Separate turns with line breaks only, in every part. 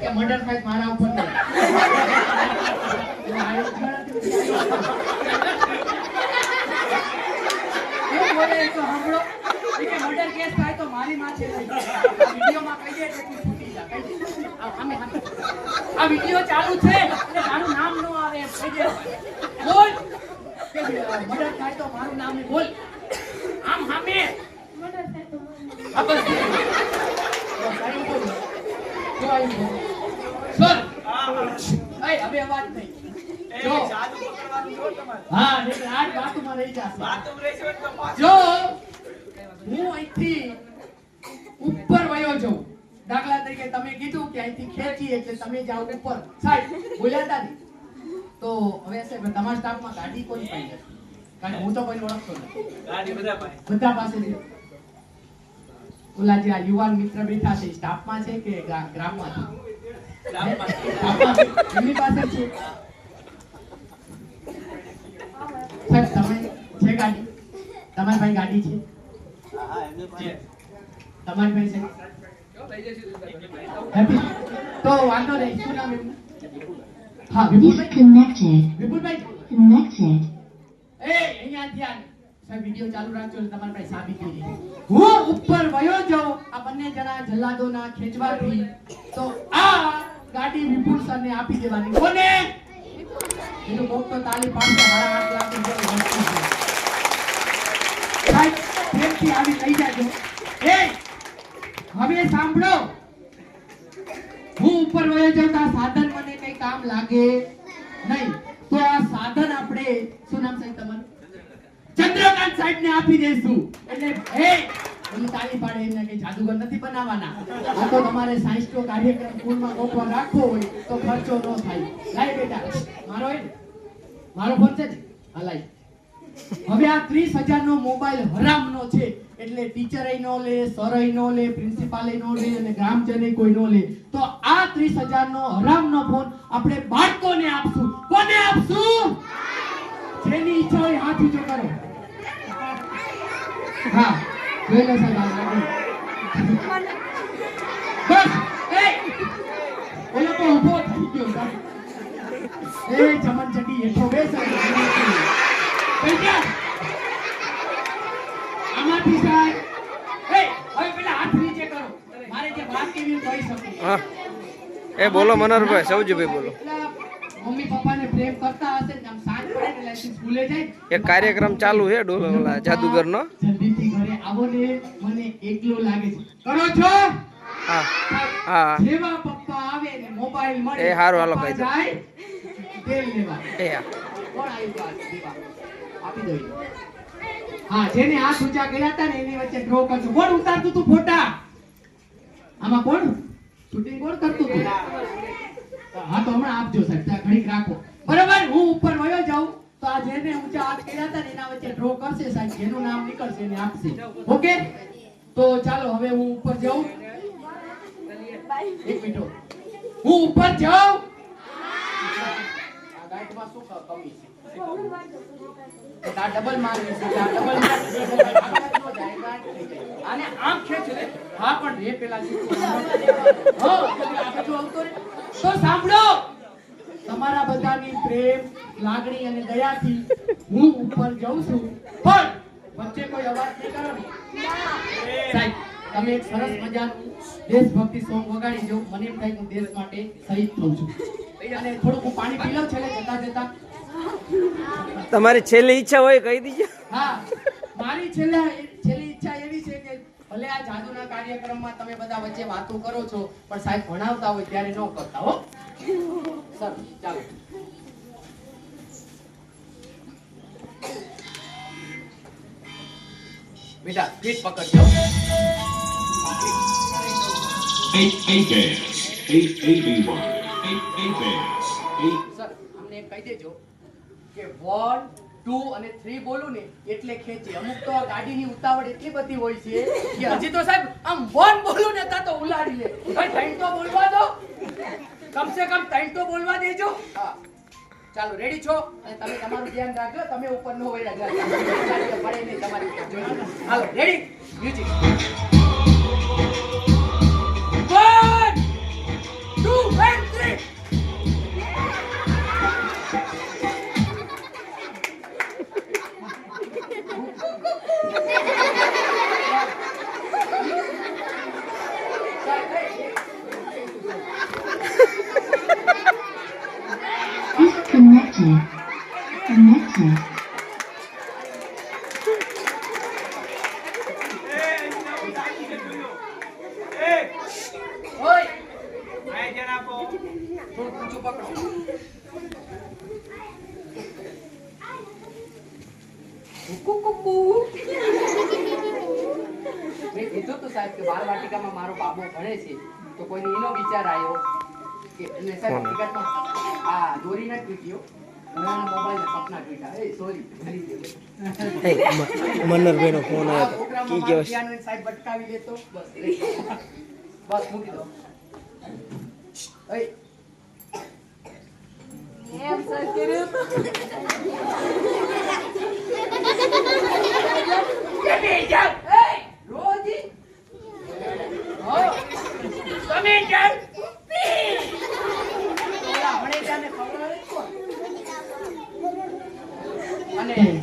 કે મર્ડર થાય તો મારા ઉપર
તો મર્ડર કેસ થાય તો મારી માથે વિડીયોમાં કહી દે તું છૂટી જા. આ વીડિયો ચાલુ છે. એટલે તારું નામ ન આવે એમ કહી દે. બોલ. મર્ડર થાય તો મારું નામ બોલ. આમ, સામે. આ બસ
બસ આવી બોલ. જો આવી બોલ. સર
એ હવે અવાજ નહીં
જો હા અહીંથી ઉપર વયો જાઉં દાખલા તરીકે તમે કીધું કે અહીંથી ખેંચી એટલે તમે જાઓ ઉપર સાહેબ બોલ્યા તો હવે સાહેબ તમારા સ્ટાફમાં ગાડી કોઈ પાસે કારણ હું તો કોઈ ઓળખતો નથી
બધા પાસે
બધા પાસે ઓલા જે આ યુવાન મિત્ર બેઠા છે સ્ટાફમાં છે કે ગ્રા- ગ્રામમાં છે
ગામમાં.
એમની પાસે છે. સાહેબ તમે છે ગાડી? તમારી પાસે ગાડી છે?
છે.
તમારી પાસે હેપી? તો વાંધો નહીં શું નામ એમનું? હા વિપુલભાઈ. વિપુલભાઈ. એ અહીંયા ધ્યાન. સાહેબ વિડિયો ચાલુ રાખજો એટલે તમારા પાસે સાબિત કરી હું ઉપર વયો જાઉં, આ બંને જણા જલ્લાદોના ખેંચવાથી. તો આ ગાડી વિપુલ સરને આપી દેવાની. કોને? એનો કોક તો તાલી પાડશે મારા હાથ છે. સાહેબ પ્રેમથી આવી લઈ જાજો. એ, હવે સાંભળો. હું ઉપર વયો જાઉં તો આ સાધન મને કઈ કામ લાગે નહીં. તો આ સાધન આપણે, શું નામ સાહેબ તમારું? ચંદ્રકાંત સાહેબ ને આપી દેશું. એટલે હે? ઓલી તાલી પાડે એમને કઈ જાદુગર નથી બનાવવાના. આ તો તમારે સાયન્સ કાર્યક્રમ સ્કૂલમાં ગોખવા રાખવો હોય તો ખર્ચો ન થાય. લાય બેટા. મારો હે મારો ફોન છે હા લાય. હવે આ ત્રીસ હજાર નો મોબાઈલ હરામનો છે. એટલે ટીચર નો લે સર નો લે પ્રિન્સિપાલ નો લે અને ગ્રામજન કોઈ નો લે. તો આ ત્રીસ હજાર નો હરામ નો ફોન આપણે બાળકોને આપશું. કોને આપશું? જેની ઈચ્છા હોય હાથ ઊંચો કરો. હા, જોઈ લો સાહેબ બસ, એ! ઓલો તો ઊભો થઈ ગયો એ ચમન ચડી હેઠો બેસ. અને આમાંથી. સાહેબ
હા. એ બોલો મનોહરભાઈ, સૌજીભાઈ બોલો
એટલા મમ્મી પપ્પાને પ્રેમ કરતા હશે ને આમ સાંજ પડે ને એટલે સ્કૂલે જાય
એક કાર્યક્રમ ચાલુ છે ડોલો જાદુગર નો
જલ્દીથી ઘરે આવો ને મને એકલો લાગે છે. કરો છો?
હા હા.
જેવા પપ્પા આવે ને મોબાઈલ મળે
એ હારું, હાલો કહી દો.
તેલ લેવા.
એ
કોણ આવ્યું બાર? દેવા. આપી દો હા જેને હાથ ઊંચા કર્યા હતા ને એની વચ્ચે ડ્રો કરજો. કોણ ઉતારતું તું ફોટા? આમાં કોણ? શૂટિંગ કોણ કરતું હતું હા તો હમણાં આપજો સાહેબ. ત્યાં ઘડીક રાખો. બરાબર? હું ઉપર વયો જાઉં. તો આ જેને ઊંચા હાથ કર્યા હતા ને એના વચ્ચે ડ્રો કરશે સાહેબ, જેનું નામ નીકળશે એને આપશે. ઓકે? તો ચાલો, હવે હું ઉપર જાઉં. એક મિનિટ હું. ઉપર જાઉં? આ શું કમી છે? આ છે ન હા પણ રે પેલા. હા તો સાંભળો. તમારા બધાની પ્રેમ લાગણી અને દયાથી હું ઉપર જાઉં છું. પણ વચ્ચે કોઈ અવાજ નહીં કરો સાહેબ તમે એક સરસ મજાનું દેશભક્તિ સોંગ વગાડી જો મને એમ થાય હું દેશ માટે શહીદ થઉં છું. અને થોડુંક હું પાણી પી લઉં છેલ્લે જતા જતા.
તમારી છેલ્લી ઈચ્છા હોય કહી દીજો.
હા મારી છેલ્લા છેલ્લી ઈચ્છા એવી છે કે ભલે આ જાદુના કાર્યક્રમમાં તમે બધા વચ્ચે વાતો કરો છો પણ સાહેબ ભણાવતા હોય ત્યારે ન કરતા હો. સર ચાલો બેટા, ફીટ પકડજો સર અમને કહી દેજો કે વન ટુ અને થ્રી બોલું ને એટલે ખેંચી. અમુક તો ગાડીની ઉતાવળ એટલી બધી હોય છે કે હજી તો સાહેબ આમ વન બોલું ને તા ઉલાડી લે. ભાઈ, તો બોલવા દો. કમ સે કમ ત્રણ તો બોલવા દેજો. હા. ચાલો રેડી છો? અને તમે તમારું ધ્યાન રાખજો, તમે ઉપર નો હોય રાજા. પડે નહીં તમારી હાલો રેડી મ્યુઝિક થોડું ઊંચું પકડો કુકુ કુકુ. મેં કીધું તું સાહેબ કે બાળ વાટિકામાં મારો બાબો ભણે છે તો કોઈને એનો વિચાર આવ્યો કે અને સાહેબ હકીકતમાં આ દોરીના જ વીડિયો મોબાઈલના સપના ટ્વીટા એ સોરી ભૂલી ગયો.
મન્નરભાઈ નો ફોન આવ્યો કી
સાહેબ બટકાવી દેતો બસ. બસ મૂકી દો ઓય કે બે જાવ એ રોજી હો તમે જાવ ઓલા ભણેજાને ખવડાવે કોણ? અને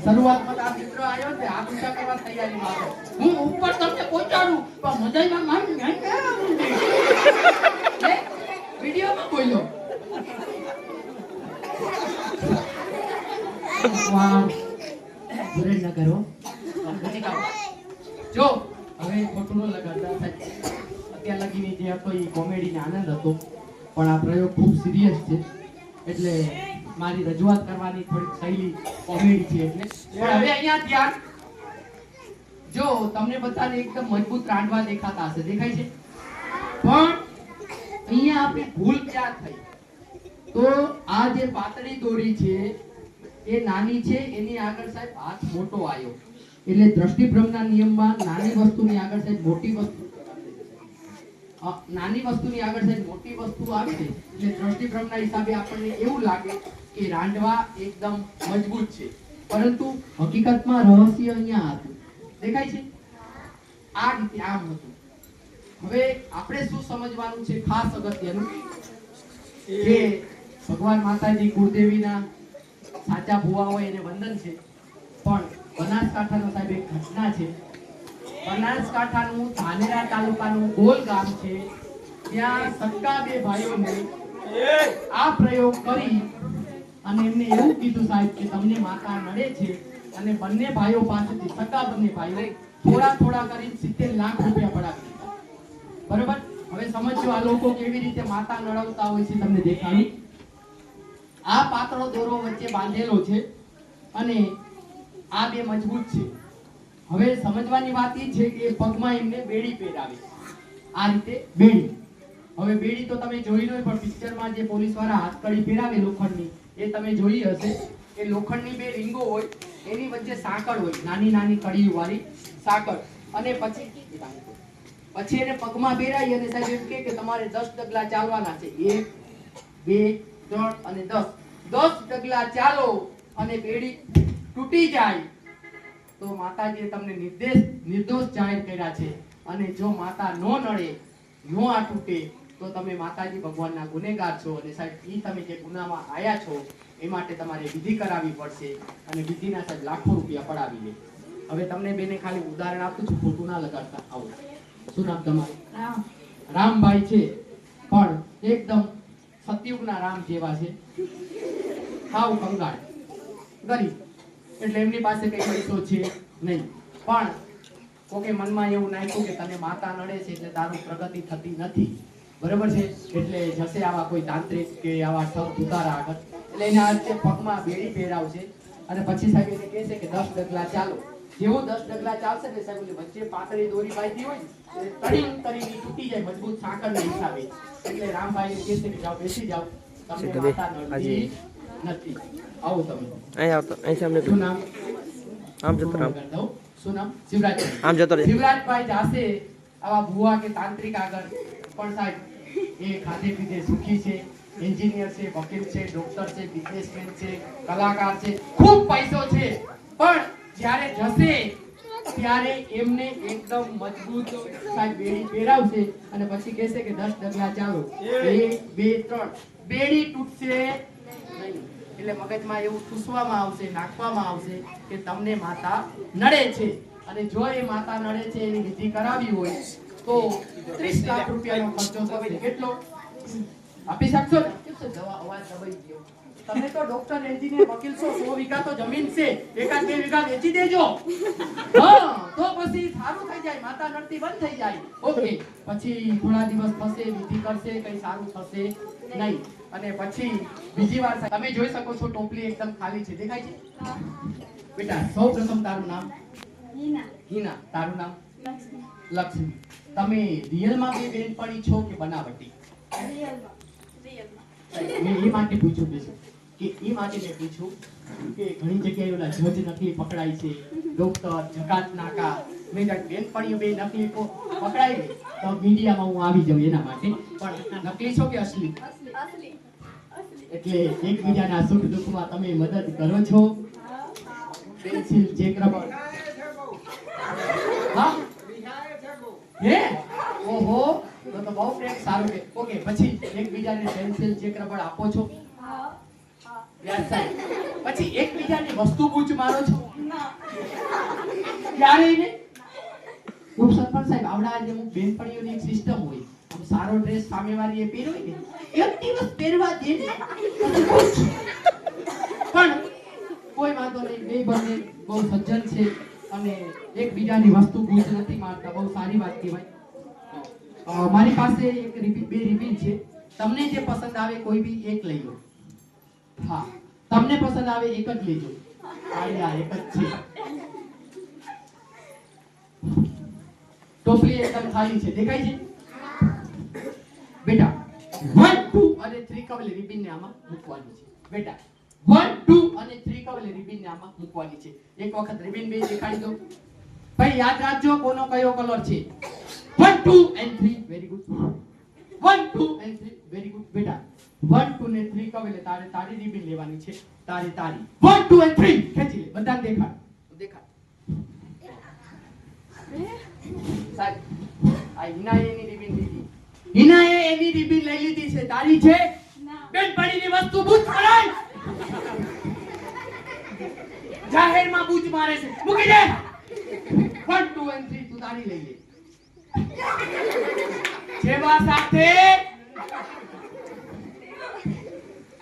શરૂઆતમાં તો આ મિત્રો આવ્યો છે આ પૂજા કરવા તૈયારીમાં હતો. હું ઉપર તમને પહોંચાડું પણ મજામાં મારું? વિડીયોમાં બોલ્યો. જો મારી રજૂઆત કરવાની થોડીક શૈલી કોમેડી છે. જો, તમને બધાને એકદમ મજબૂત રાંડવા દેખાતા હશે. દેખાય છે? પણ અહીંયા આપણી ભૂલ ક્યાં થઈ? તો આ જે પાતળી દોરી છે એ નાની છે, એની આગળ સાહેબ હાથ મોટો આવ્યો એટલે દ્રષ્ટિભ્રમના નિયમમાં નાની વસ્તુની આગળ સાહેબ મોટી વસ્તુ. નાની વસ્તુની આગળ સાહેબ મોટી વસ્તુ આવે છે, એટલે દ્રષ્ટિભ્રમના હિસાબે આપણને એવું લાગે કે રાંડવા એકદમ મજબૂત છે. પરંતુ હકીકતમાં રહસ્ય અહીંયા હતું. દેખાય છે? આ રીતે આમ હતું. હવે આપણે શું સમજવાનું છે ખાસ અગત્યનું? કે ભગવાન માતાજી કુળદેવીના સાચા ભુવા હોય એને વંદન છે. પણ બનાસકાંઠાનો સાહેબ એક ઘટના છે. બનાસકાંઠાનું ધાનેરા તાલુકાનું ગોલ ગામ છે. ત્યાં સક્કા બે ભાઈઓને આ પ્રયોગ કરી અને એમને એવું કીધું સાહેબ કે તમને માતા નડે છે અને બંને ભાઈઓ પાસેથી સગા બંને ભાઈઓ થોડા થોડા કરીને સિત્તેર લાખ રૂપિયા પડાવી બરોબર? હવે સમજો આ લોકો કેવી રીતે માતા નડવતા હોય છે તમને દેખાડું. આ પાતળો દોરો વચ્ચે બાંધેલો છે અને આ બે મજબૂત છે. હવે સમજવાની વાત એ છે કે પગમાં એમને બેડી પહેરાવી. આ રીતે બેડી. હવે બેડી તો તમે જોઈ લો પણ પિક્ચરમાં જે પોલીસવાળા હાથકડી પહેરાવે લોખંડની, એ તમે જોઈ હશે કે લોખંડની બે રીંગો હોય, એની વચ્ચે સાંકળ હોય, નાની નાની કડીવાળી સાંકળ. અને પછી પછી એને પગમાં પહેરાવી અને સાહેબ એમ કે તમારે દસ ડગલા ચાલવાના છે. એક, બે, ત્રણ અને દસ. દસ ડગલા ચાલો અને બેડી તૂટી જાય. તો માતાજીએ તમને નિર્દેશ નિર્દોષ જાહેર કર્યા છે. અને જો માતા નો નડે નો આ તૂટે તો તમે માતાજી ભગવાનના ગુનેગાર છો. અને સાહેબ એ તમે જે ગુનામાં આવ્યા છો એ માટે તમારે વિધિ કરાવવી પડશે અને વિધિના સાહેબ લાખો રૂપિયા પડાવી લે. હવે તમને બેને ખાલી ઉદાહરણ આપું છું ખોટું ના લગાડતા આવો. શું નામ તમારું? રામભાઈ છે. પણ એકદમ સતયુગના રામ જેવા છે. હાવ કંગાળ. ગરીબ. એટલે એમની પાસે કઈ પૈસો છે નહીં. પણ કોકે મનમાં એવું નાખ્યું કે તને માતા નડે છે એટલે તારું પ્રગતિ થતી નથી. બરોબર છે? એટલે જશે આવા કોઈ તાંત્રિક કે આવા ઠગ ઉતારા આગળ. એટલે એને રીતે પગમાં બેડી પહેરાવશે. અને પછી સાહેબ એને કહે છે કે દસ ડગલા ચાલો. જેવો દસ ડગલા ચાલશે ને સાહેબ વચ્ચે પાતળી દોરી બાંધી હોય ને એટલે તૂટી જાય મજબૂત સાંકળના હિસાબે. એટલે રામભાઈ કહે છે કે જાઓ બેસી જાઓ. તમને માતા નડતી નથી. આવો તમે.
અહીં આવતો અહીં સામે
શું નામ?
આમ જતો રામ
શું નામ? શિવરાજ
આમ જતો રહે.
શિવરાજભાઈ જાશે આવા ભુવા કે તાંત્રિક આગળ. પણ સાહેબ એ ખાધે પીધે સુખી છે એન્જિનિયર છે વકીલ છે ડોક્ટર છે બિઝનેસમેન છે કલાકાર છે ખૂબ પૈસો છે. પણ જ્યારે જશે ત્યારે એમને એકદમ મજબૂત સાહેબ બેડી પહેરાવશે અને પછી કહેશે કે દસ ડગલા ચાલો. એક બે ત્રણ. બેડી તૂટશે. નહીં એટલે મગજમાં એવું પૂછવામાં આવશે નાખવામાં આવશે કે તમને માતા નડે છે. અને જો એ માતા નડે છે એની વિધિ કરાવી હોય તો 30 લાખ રૂપિયાનો ખર્ચો થશે. કેટલો? આપી શકશો ને? દવા અવાજ દબાઈ ગયો? તમે તો ડોક્ટર એન્જિનિયર વકીલ છો સો વીઘા તો જમીન છે. એકાદ બે વીઘા વેચી દેજો. હા તો પછી સારું થઈ જાય. માતા નડતી બંધ થઈ જાય. ઓકે. પછી થોડા દિવસ થશે વિધિ કરશે કઈ સારું થશે નહીં. અને પછી બીજી વાર તમે જોઈ શકો છો ટોપલી એકદમ ખાલી છે. દેખાય છે? બેટા સૌ પ્રથમ તારું નામ? હિના. તારું નામ? લક્ષ્મી. તમે રિયલમાં બે બેનપણી છો કે બનાવટી? મેં એ માટે પૂછ્યું બેસું કે એ માટે મેં પૂછ્યું કે ઘણી જગ્યાએ ઓલા જજ નકલી પકડાય છે ડોક્ટર જકાત નાકા મેં કહ્યું બેનપણીઓ બે નકલી પકડાય તો મીડિયામાં હું આવી જાઉં એના માટે. પણ નકલી છો કે અસલી. એટલે એકબીજાના સુખ દુઃખમાં તમે મદદ કરો છો. પેન્સિલ ચેક રબર હા? હે? ઓહો તો તો બહુ પ્રેમ સારું કે ઓકે પછી એકબીજાને પેન્સિલ ચેક રબર આપો છો. પછી એકબીજાની વસ્તુ પૂછ મારો છો. ક્યારેય નહીં ઉપસરપંચ સાહેબ આવડા આજે અમુક બેનપણીઓની એક સિસ્ટમ હોય સારો ડ્રેસ સામે વાળીએ પહેર્યો ને, એક દિવસ પહેરવા દે ને, પણ કોઈ વાંધો નહીં, બે બંને બહુ સજ્જન છે અને એકબીજાની વસ્તુ ગુજ નથી મારતા બહુ સારી વાત કહેવાય. મારી પાસે એક રિપીટ બે રિપીટ છે. તમને જે પસંદ આવે કોઈ બી એક લઈ લો. હા, તમને પસંદ આવે એક જ લેજો. આઈડિયા એક જ છે. ટોપલી એકદમ ખાલી છે. દેખાય છે? બેટા વન ટુ અને 3 કવલે રિબિન ને આમાં મૂકવાની છે. બેટા વન ટુ અને 3 કવલે રિબિન ને આમાં મૂકવાની છે. એક વખત રિબિન બે દેખાડી દો. ભાઈ યાદ રાખજો કોનો કયો કલર છે. One two and 3 very good one two and 3 very good બેટા વન ટુ ને 3 કવલે તારે તારી રિબિન લેવાની છે. તારી તારી. વન ટુ એન્ડ થ્રી ખેંચી લે. બધાને દેખાડ. દેખાડ. સાહેબ આ ઇનાયની રિબીન હિનાએ એની રિબીન લઈ લીધી છે તારી છે? બેનપણીની વસ્તુ બૂચ કરાય જાહેરમાં બૂચ મારે છે. મૂકી દે. વન ટુ એન્ડ થ્રી તું તારી લઈ લે. જેવા સાથે.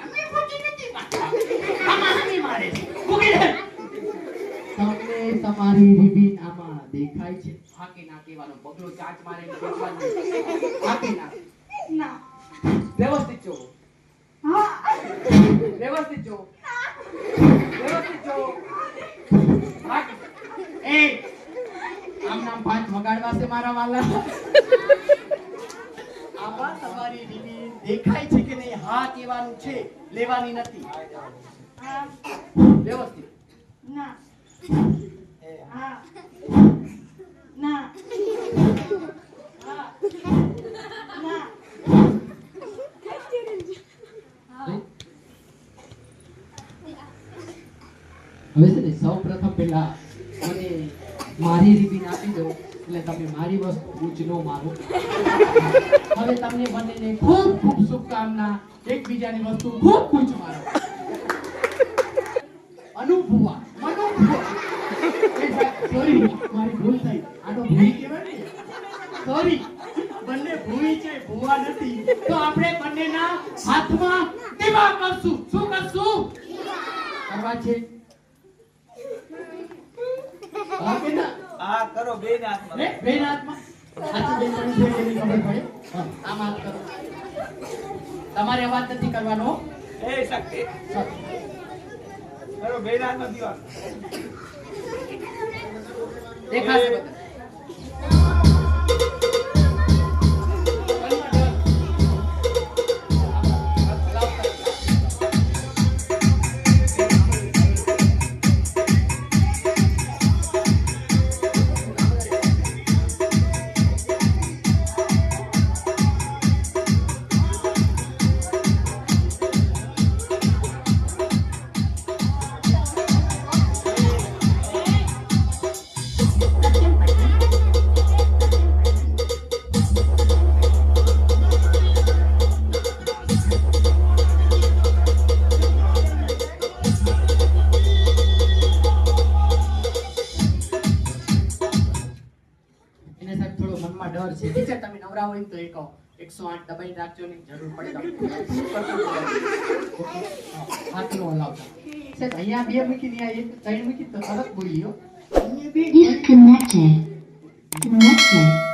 અમે બૂચી નથી મારતા. મારે. મૂકી દે. તમારી રીબીન આમાં દેખાય છે. હાકે ના કહેવાનો બગલો ચાંચ મારે ને બેસવાનું. હાકે ના. વ્યવસ્થિત જો. વ્યવસ્થિત જો. વ્યવસ્થિત જો. એ. આમ નામ પાંચ વગાડવા છે મારા વાલા. આમાં તમારી રીબીન દેખાય છે કે નહીં? હા કહેવાનું છે. લેવાની નથી. વ્યવસ્થિત. હવે છે ને, સૌ પ્રથમ પેલા મને મારી રીબીન આપી દો, એટલે તમે મારી વસ્તુ બૂચ ન મારો. હવે તમને બંનેને ખૂબ ખૂબ શુભકામના, એકબીજાની વસ્તુ ખૂબ બૂચ મારો. અનુભવા. સોરી મારી ભૂલ થઈ. આ તો ભૂલ કહેવાય ને. સોરી બંને ભૂવી છે ભૂવા નથી. તો આપણે બંનેના હાથમાં દીવા કરશું. શું કરશું? કરવા છે. હા કે ના?
હા કરો બે ને હાથમાં.
બેન હાથમાં? હાથી બેન પણ ખબર પડે? આમ હાથ કરો. તમારે અવાજ નથી કરવાનો.
એ શક્તિ. કરો બે ને હાથમાં દીવા.
દેખાશે બધા હોય ને તો એ કહો એકસો આઠ દબાઈ રાખજો ને જરૂર પડે તો હાથ નો હલાવતા સાહેબ, અહીંયા બે મૂકી ને એક, ત્રણ મૂકી તો તરત બોલી હો અહીંયા બે
Disconnected. Connected.